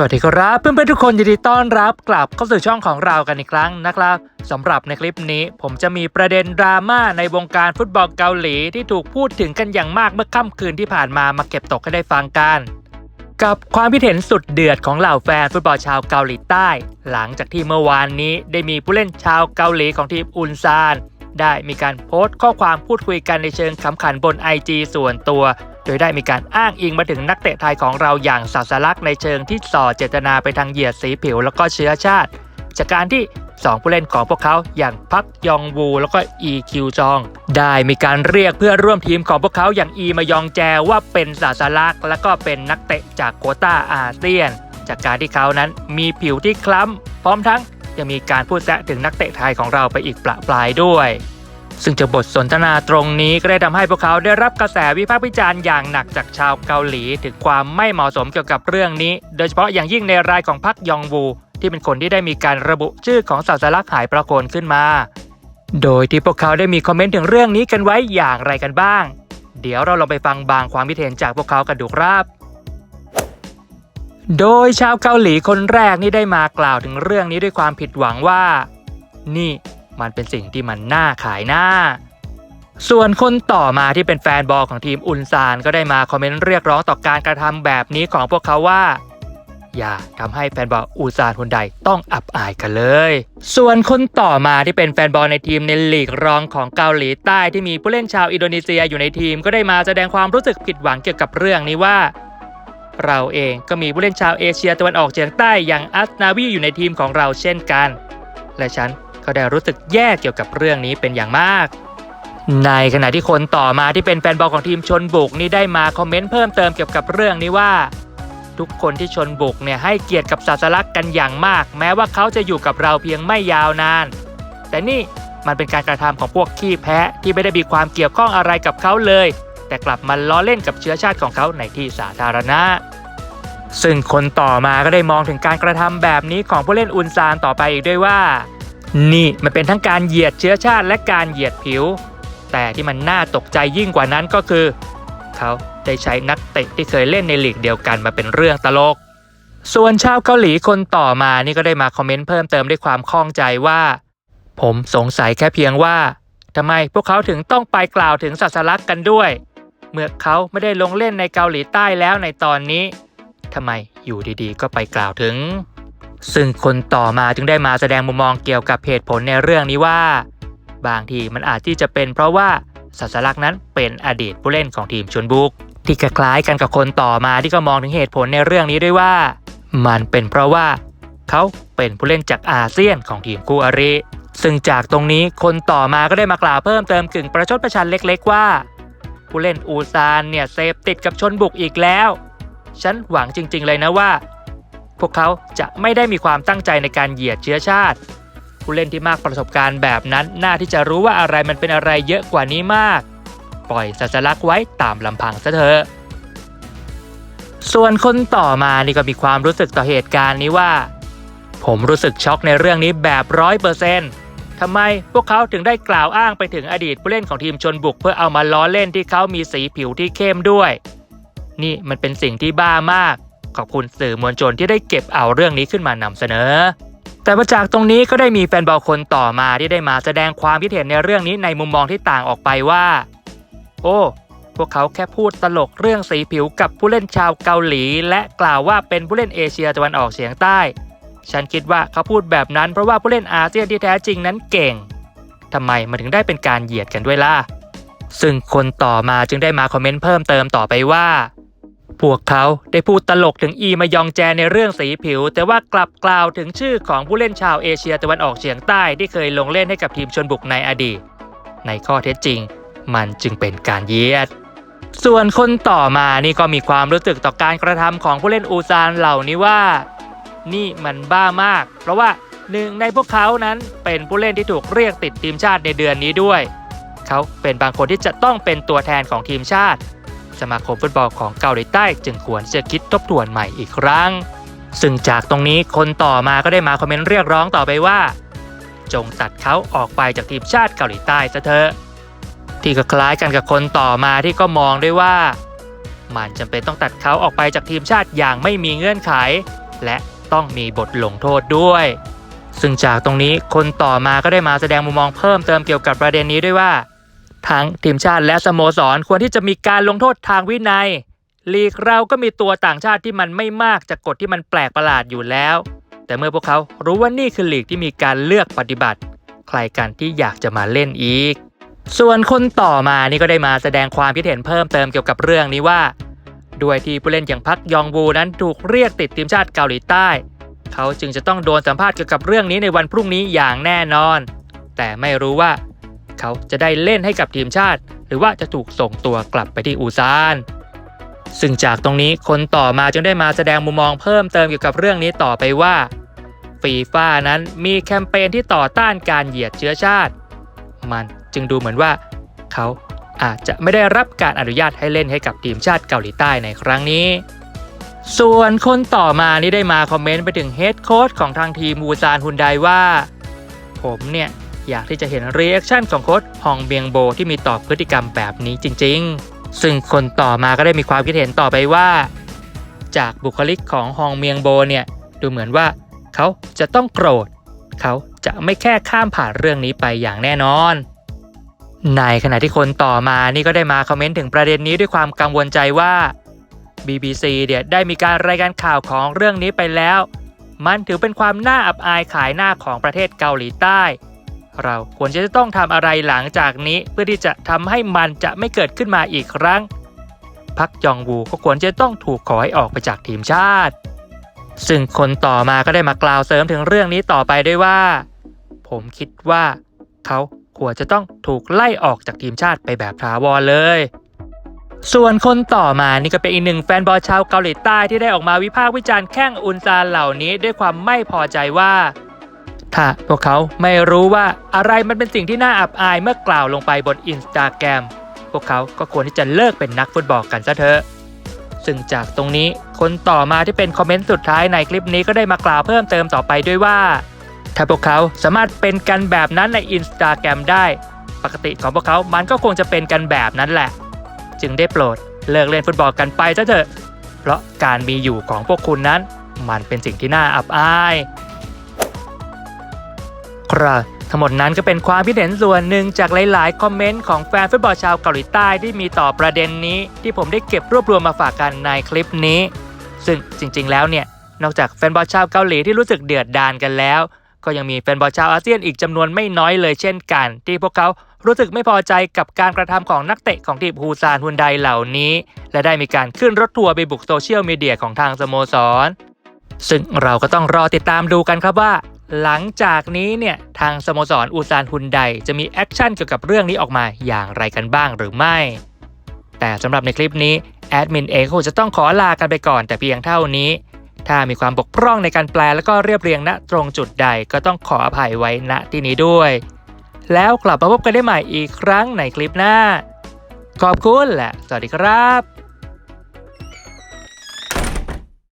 สวัสดีครับเพื่อนๆทุกคนยินดีต้อนรับกลับเข้าสู่ช่องของเรากันอีกครั้งนะครับสำหรับในคลิปนี้ ผมจะมีประเด็นดราม่าในวงการฟุตบอลเกาหลีที่ถูกพูดถึงกันอย่างมากเมื่อค่ำคืนที่ผ่านมามาเก็บตกให้ได้ฟังกัน กับความคิดเห็นสุดเดือดของเหล่าแฟนฟุตบอลชาวเกาหลีใต้ หลังจากที่เมื่อวานนี้ได้มีผู้เล่นชาวเกาหลีของทีมอุนซานได้มีการโพสต์ข้อความพูดคุยกันในเชิงขำขันบน IG ส่วนตัว ดยได้มีการอ้างอิงมาถึงนักเตะไทยของเราอย่างศาสลักษณ์ในเชิงที่ส่อเจตนาไปทางเหยียดสีผิวแล้วก็เชื้อชาติ จากการที่ 2 ผู้เล่นของพวกเขาอย่างพักยองวูแล้วก็อีคิวจอง ได้มีการเรียกเพื่อร่วมทีมของพวกเขาอย่างอีมายองแจว่าเป็นศาสลักษณ์และก็เป็นนักเตะจากโคต้าอาเซียน จากการที่เขานั้นมีผิวที่คล้ำพร้อมทั้งยังมีการพูดแซะถึงนักเตะไทยของเราไปอีกประปรายด้วย ซึ่งจากบทสนทนาตรงนี้ก็ได้ทำให้พวกเขาได้รับกระแสวิพากษ์วิจารณ์อย่างหนักจากชาวเกาหลี ถึงความไม่เหมาะสมเกี่ยวกับเรื่องนี้ โดยเฉพาะอย่างยิ่งในรายของพักยองวู ที่เป็นคนที่ได้มีการระบุชื่อของศาสลักหายประโคนขึ้นมา โดยที่พวกเขาได้มีคอมเมนต์ถึงเรื่องนี้กันไว้อย่างไรกันบ้าง เดี๋ยวเราลองไปฟังบางความคิดเห็นจากพวกเขากันดูครับโดยชาวเกาหลีคนแรกนี่ได้มากล่าวถึงเรื่องนี้ด้วยความผิดหวังว่า นี่ มันเป็นสิ่งที่มันน่าขายหน้า ส่วนคนต่อมาที่เป็นแฟนบอลของทีมอุนซานก็ได้มาคอมเมนต์เรียกร้องต่อการกระทำแบบนี้ของพวกเขาว่าอย่าทำให้แฟนบอลอุนซานคนใดต้องอับอายกันเลย ส่วนคนต่อมาที่เป็นแฟนบอลในทีมในลีกรองของเกาหลีใต้ที่มีผู้เล่นชาวอินโดนีเซียอยู่ในทีมก็ได้มาแสดงความรู้สึกผิดหวังเกี่ยวกับเรื่องนี้ว่า เราเองก็มีผู้เล่นชาวเอเชียตะวันออกเฉียงใต้อย่างอัสนาวีอยู่ในทีมของเราเช่นกัน และฉัน ก็ได้รู้สึกแย่เกี่ยวกับเรื่องนี้เป็นอย่างมาก ในขณะที่คนต่อมาที่เป็นแฟนบอลของทีมชนบุกนี่ได้มาคอมเมนต์เพิ่มเติมเกี่ยวกับเรื่องนี้ว่า ทุกคนที่ชนบุกเนี่ยให้เกียรติกับศาสลักษณ์กันอย่างมาก แม้ว่าเขาจะอยู่กับเราเพียงไม่ยาวนาน แต่นี่มันเป็นการกระทำของพวกขี้แพ้ที่ไม่ได้มีความเกี่ยวข้องอะไรกับเขาเลย แต่กลับมาล้อเล่นกับเชื้อชาติของเขาในที่สาธารณะ ซึ่งคนต่อมาก็ได้มองถึงการกระทำแบบนี้ของผู้เล่นอุนซานต่อไปอีกด้วยว่า นี่มันเป็นทั้งการเหยียดเชื้อชาติและการเหยียดผิว แต่ที่มันน่าตกใจยิ่งกว่านั้นก็คือ เขาได้ใช้นักเตะที่เคยเล่นในลีกเดียวกันมาเป็นเรื่องตลก ส่วนชาวเกาหลีคนต่อมานี่ก็ได้มาคอมเมนต์เพิ่มเติมด้วยความข้องใจว่า ผมสงสัยแค่เพียงว่าทำไมพวกเขาถึงต้องไปกล่าวถึงศาสลักษณ์กันด้วย เมื่อเขาไม่ได้ลงเล่นในเกาหลีใต้แล้วในตอนนี้ทำไมอยู่ดีๆ ก็ไปกล่าวถึง ซึ่งคนต่อมาจึงได้มาแสดงมุมมองเกี่ยวกับเหตุผลในเรื่องนี้ว่า บางทีมันอาจที่จะเป็นเพราะว่าศาสลักษณ์นั้นเป็นอดีตผู้เล่นของทีมชนบุก ที่คล้ายกันกับคนต่อมาที่ก็มองถึงเหตุผลในเรื่องนี้ด้วยว่า มันเป็นเพราะว่า เขาเป็นผู้เล่นจากอาเซียนของทีมคู่อริ ซึ่งจากตรงนี้คนต่อมาก็ได้มากล่าวเพิ่มเติมกึ่งประชดประชันเล็ก ๆ ว่า ผู้เล่นอูซานเนี่ยเสพติดกับชนบุกอีกแล้ว ฉันหวังจริง ๆ เลยนะว่า พวกเขาจะไม่ได้มีความตั้งใจในการเหยียดเชื้อชาติ ผู้เล่นที่มากประสบการณ์แบบนั้น น่าที่จะรู้ว่าอะไรมันเป็นอะไรเยอะกว่านี้มาก ปล่อยสัจลักษณ์ไว้ตามลำพังซะเถอะส่วนคนต่อมานี่ก็มีความรู้สึกต่อเหตุการณ์นี้ว่า ผมรู้สึกช็อกในเรื่องนี้แบบร้อยเปอร์เซนต์ทำไมพวกเขาถึงได้กล่าวอ้างไปถึงอดีตผู้เล่นของทีมชนบุกเพื่อเอามาล้อเล่นที่เขามีสีผิวที่เข้มด้วย นี่มันเป็นสิ่งที่บ้ามาก ขอบคุณสื่อมวลชนที่ได้เก็บเอาเรื่องนี้ขึ้นมานำเสนอ แต่มาจากตรงนี้ก็ได้มีแฟนบอลคนต่อมาที่ได้มาแสดงความคิดเห็นในเรื่องนี้ในมุมมองที่ต่างออกไปว่า โอ้ พวกเขาแค่พูดตลกเรื่องสีผิวกับผู้เล่นชาวเกาหลี และกล่าวว่าเป็นผู้เล่นเอเชียตะวันออกเฉียงใต้ ฉันคิดว่าเขาพูดแบบนั้นเพราะว่าผู้เล่นอาเซียนที่แท้จริงนั้นเก่งทำไมมันถึงได้เป็นการเหยียดกันด้วยล่ะซึ่งคนต่อมาจึงได้มาคอมเมนต์เพิ่มเติมต่อไปว่า พวกเขาได้พูดตลกถึงอีมายองแจในเรื่องสีผิว แต่ว่ากลับกล่าวถึงชื่อของผู้เล่นชาวเอเชียตะวันออกเฉียงใต้ที่เคยลงเล่นให้กับทีมชนบุกในอดีต ในข้อเท็จจริง มันจึงเป็นการเยียด ส่วนคนต่อมานี่ก็มีความรู้สึกต่อการกระทำของผู้เล่นอูซานเหล่านี้ว่า นี่มันบ้ามาก เพราะว่าหนึ่งในพวกเขานั้นเป็นผู้เล่นที่ถูกเรียกติดทีมชาติในเดือนนี้ด้วย เขาเป็นบางคนที่จะต้องเป็นตัวแทนของทีมชาติ สมาคมฟุตบอลของเกาหลีใต้จึงควรจะคิดทบทวนใหม่อีกครั้ง ซึ่งจากตรงนี้คนต่อมาก็ได้มาคอมเมนต์เรียกร้องต่อไปว่า จงตัดเขาออกไปจากทีมชาติเกาหลีใต้ซะเถอะที่ก็คล้ายกันกับคนต่อมาที่ก็มองด้วยว่า มันจำเป็นต้องตัดเขาออกไปจากทีมชาติอย่างไม่มีเงื่อนไข และต้องมีบทลงโทษด้วย ซึ่งจากตรงนี้คนต่อมาก็ได้มาแสดงมุมมองเพิ่มเติมเกี่ยวกับประเด็นนี้ด้วยว่า ทั้งทีมชาติและสโมสรควรที่จะมีการลงโทษทางวินัย ลีกเราก็มีตัวต่างชาติที่มันไม่มากจากกฎที่มันแปลกประหลาดอยู่แล้ว แต่เมื่อพวกเขารู้ว่านี่คือลีกที่มีการเลือกปฏิบัติ ใครกันที่อยากจะมาเล่นอีก ส่วนคนต่อมานี่ก็ได้มาแสดงความคิดเห็นเพิ่มเติมเกี่ยวกับเรื่องนี้ว่า ด้วยที่ผู้เล่นอย่างพักยองบูนั้นถูกเรียกติดทีมชาติเกาหลีใต้ เขาจึงจะต้องโดนสัมภาษณ์เกี่ยวกับเรื่องนี้ในวันพรุ่งนี้อย่างแน่นอน แต่ไม่รู้ว่า เขาจะได้เล่นให้กับทีมชาติ หรือว่าจะถูกส่งตัวกลับไปที่อูซาน ซึ่งจากตรงนี้คนต่อมาจึงได้มาแสดงมุมมองเพิ่มเติมเกี่ยวกับเรื่องนี้ต่อไปว่าฟีฟ่านั้นมีแคมเปญที่ต่อต้านการเหยียดเชื้อชาติ มันจึงดูเหมือนว่า เขาอาจจะไม่ได้รับการอนุญาตให้เล่นให้กับทีมชาติเกาหลีใต้ในครั้งนี้ ส่วนคนต่อมานี่ได้มาคอมเมนต์ไปถึงเฮดโค้ชของทางทีมมูซานฮุนไดว่า ผมเนี่ย อยากที่จะเห็นเรีแอคชั่นของโค้ชฮองเบียงโบที่มีต่อพฤติกรรมแบบนี้จริง ๆ ซึ่งคนต่อมาก็ได้มีความคิดเห็นต่อไปว่า จากบุคลิกของฮองเมียงโบเนี่ยดูเหมือนว่าเขาจะต้องโกรธ เขาจะไม่แค่ข้ามผ่านเรื่องนี้ไปอย่างแน่นอน ในขณะที่คนต่อมานี่ก็ได้มาคอมเมนต์ถึงประเด็นนี้ด้วยความกังวลใจว่า BBC เนี่ยได้มีการรายงานข่าวของเรื่องนี้ไปแล้ว มันถือเป็นความน่าอับอายขายหน้าของประเทศเกาหลีใต้ เราควรจะต้องทำอะไรหลังจากนี้เพื่อที่จะทำให้มันจะไม่เกิดขึ้นมาอีกครั้ง พักยองวูก็ควรจะต้องถูกขอให้ออกไปจากทีมชาติ ซึ่งคนต่อมาก็ได้มากล่าวเสริมถึงเรื่องนี้ต่อไปด้วยว่า ผมคิดว่า เขาควรจะต้องถูกไล่ออกจากทีมชาติไปแบบถาวรเลย ส่วนคนต่อมานี่ก็เป็นอีกหนึ่งแฟนบอลชาวเกาหลีใต้ที่ได้ออกมาวิพากษ์วิจารณ์แข้งอุนซานเหล่านี้ด้วยความไม่พอใจว่า ถ้าพวกเขาไม่รู้ว่าอะไรมันเป็นสิ่งที่น่าอับอายเมื่อกล่าวลงไปบนอินสตาแกรมพวกเขาก็ควรที่จะเลิกเป็นนักฟุตบอลกันซะเถอะ ซึ่งจากตรงนี้คนต่อมาที่เป็นคอมเมนต์สุดท้ายในคลิปนี้ก็ได้มากล่าวเพิ่มเติมต่อไปด้วยว่า ถ้าพวกเขาสามารถเป็นกันแบบนั้นในอินสตาแกรมได้ ปกติของพวกเขามันก็คงจะเป็นกันแบบนั้นแหละ จึงได้โปรดเลิกเล่นฟุตบอลกันไปซะเถอะ เพราะการมีอยู่ของพวกคุณนั้น มันเป็นสิ่งที่น่าอับอาย ครับทั้งหมดนั้นก็เป็นความคิดเห็นส่วนหนึ่งจากหลาย ๆ คอมเมนต์ของแฟนฟุตบอลชาวเกาหลีใต้ที่มีต่อประเด็นนี้ ที่ผมได้เก็บรวบรวมมาฝากกันในคลิปนี้ ซึ่งจริง ๆ แล้วเนี่ยนอกจากแฟนบอลชาวเกาหลีที่รู้สึกเดือดดานกันแล้ว ก็ยังมีแฟนบอลชาวอาเซียนอีกจำนวนไม่น้อยเลยเช่นกัน ที่พวกเขารู้สึกไม่พอใจกับการกระทำของนักเตะของทีมฮูซานฮุนไดเหล่านี้ และได้มีการขึ้นรถทัวร์ไปบุกโซเชียลมีเดียของทางสโมสร ซึ่งเราก็ต้องรอติดตามดูกันครับว่า หลังจากนี้เนี่ยทางสโมสรอูซานฮุนไดจะมีแอคชั่นเกี่ยวกับเรื่องนี้ออกมาอย่างไรกันบ้างหรือไม่ แต่สำหรับในคลิปนี้แอดมินเองคงจะต้องขอลากันไปก่อนแต่เพียงเท่านี้ ถ้ามีความบกพร่องในการแปลแล้วก็เรียบเรียงณตรงจุดใดก็ต้องขออภัยไว้ณที่นี้ด้วย แล้วกลับมาพบกันได้ใหม่อีกครั้งในคลิปหน้า ขอบคุณและสวัสดีครับ